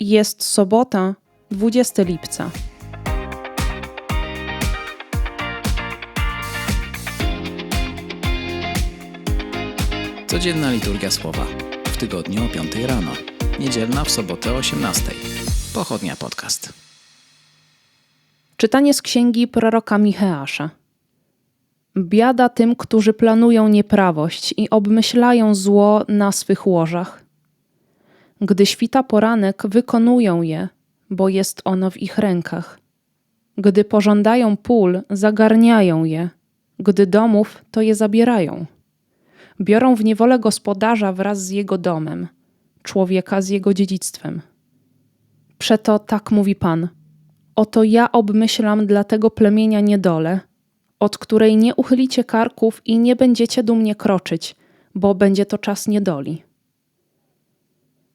Jest sobota, 20 lipca. Codzienna liturgia słowa. W tygodniu o 5 rano. Niedzielna w sobotę o 18. Pochodnia podcast. Czytanie z księgi proroka Micheasza. Biada tym, którzy planują nieprawość i obmyślają zło na swych łożach. Gdy świta poranek, wykonują je, bo jest ono w ich rękach. Gdy pożądają pól, zagarniają je, gdy domów, to je zabierają. Biorą w niewolę gospodarza wraz z jego domem, człowieka z jego dziedzictwem. Przeto tak mówi Pan: Oto ja obmyślam dla tego plemienia niedolę, od której nie uchylicie karków i nie będziecie dumnie kroczyć, bo będzie to czas niedoli.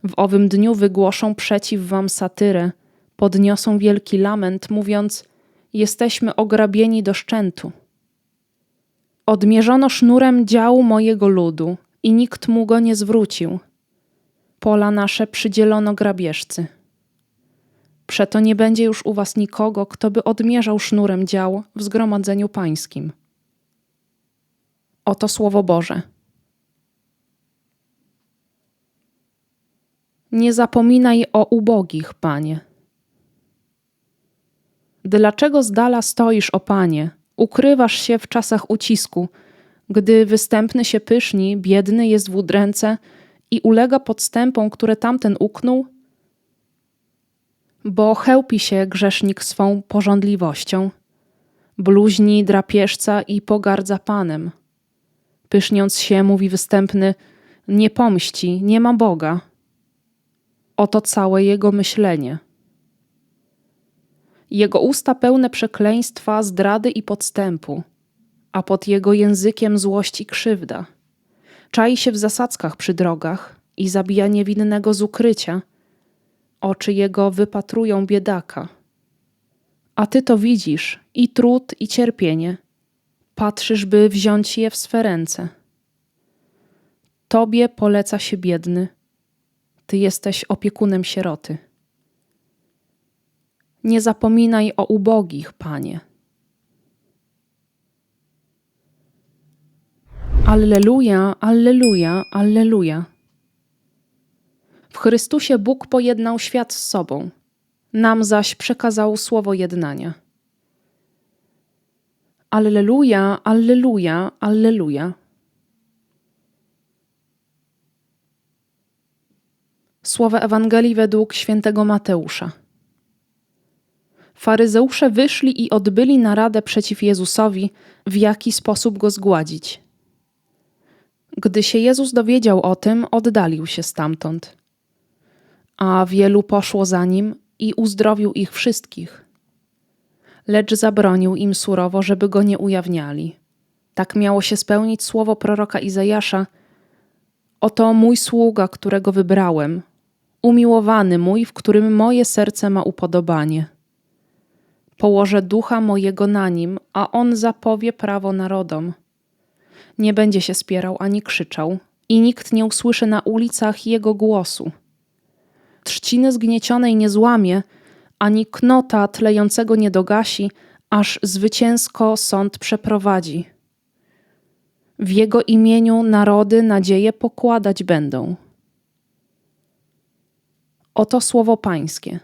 W owym dniu wygłoszą przeciw wam satyrę, podniosą wielki lament, mówiąc: Jesteśmy ograbieni do szczętu. Odmierzono sznurem dział mojego ludu i nikt mu go nie zwrócił. Pola nasze przydzielono grabieżcy. Przeto nie będzie już u was nikogo, kto by odmierzał sznurem dział w zgromadzeniu pańskim. Oto słowo Boże. Nie zapominaj o ubogich, Panie. Dlaczego z dala stoisz, o Panie? Ukrywasz się w czasach ucisku, gdy występny się pyszni, biedny jest w udręce i ulega podstępom, które tamten uknął? Bo chełpi się grzesznik swą porządliwością, bluźni drapieżca i pogardza Panem. Pyszniąc się, mówi występny, nie pomści, nie ma Boga. Oto całe jego myślenie. Jego usta pełne przekleństwa, zdrady i podstępu, a pod jego językiem złość i krzywda. Czai się w zasadzkach przy drogach i zabija niewinnego z ukrycia. Oczy jego wypatrują biedaka. A ty to widzisz i trud, i cierpienie. Patrzysz, by wziąć je w swe ręce. Tobie poleca się biedny. Ty jesteś opiekunem sieroty. Nie zapominaj o ubogich, Panie. Alleluja, alleluja, alleluja. W Chrystusie Bóg pojednał świat z sobą, nam zaś przekazał słowo jednania. Alleluja, alleluja, alleluja. Słowa Ewangelii według świętego Mateusza. Faryzeusze wyszli i odbyli naradę przeciw Jezusowi, w jaki sposób go zgładzić. Gdy się Jezus dowiedział o tym, oddalił się stamtąd. A wielu poszło za nim i uzdrowił ich wszystkich. Lecz zabronił im surowo, żeby go nie ujawniali. Tak miało się spełnić słowo proroka Izajasza: Oto mój sługa, którego wybrałem, umiłowany mój, w którym moje serce ma upodobanie. Położę ducha mojego na nim, a on zapowie prawo narodom. Nie będzie się spierał ani krzyczał, i nikt nie usłyszy na ulicach jego głosu. Trzciny zgniecionej nie złamie, ani knota tlejącego nie dogasi, aż zwycięsko sąd przeprowadzi. W jego imieniu narody nadzieję pokładać będą. Oto słowo Pańskie.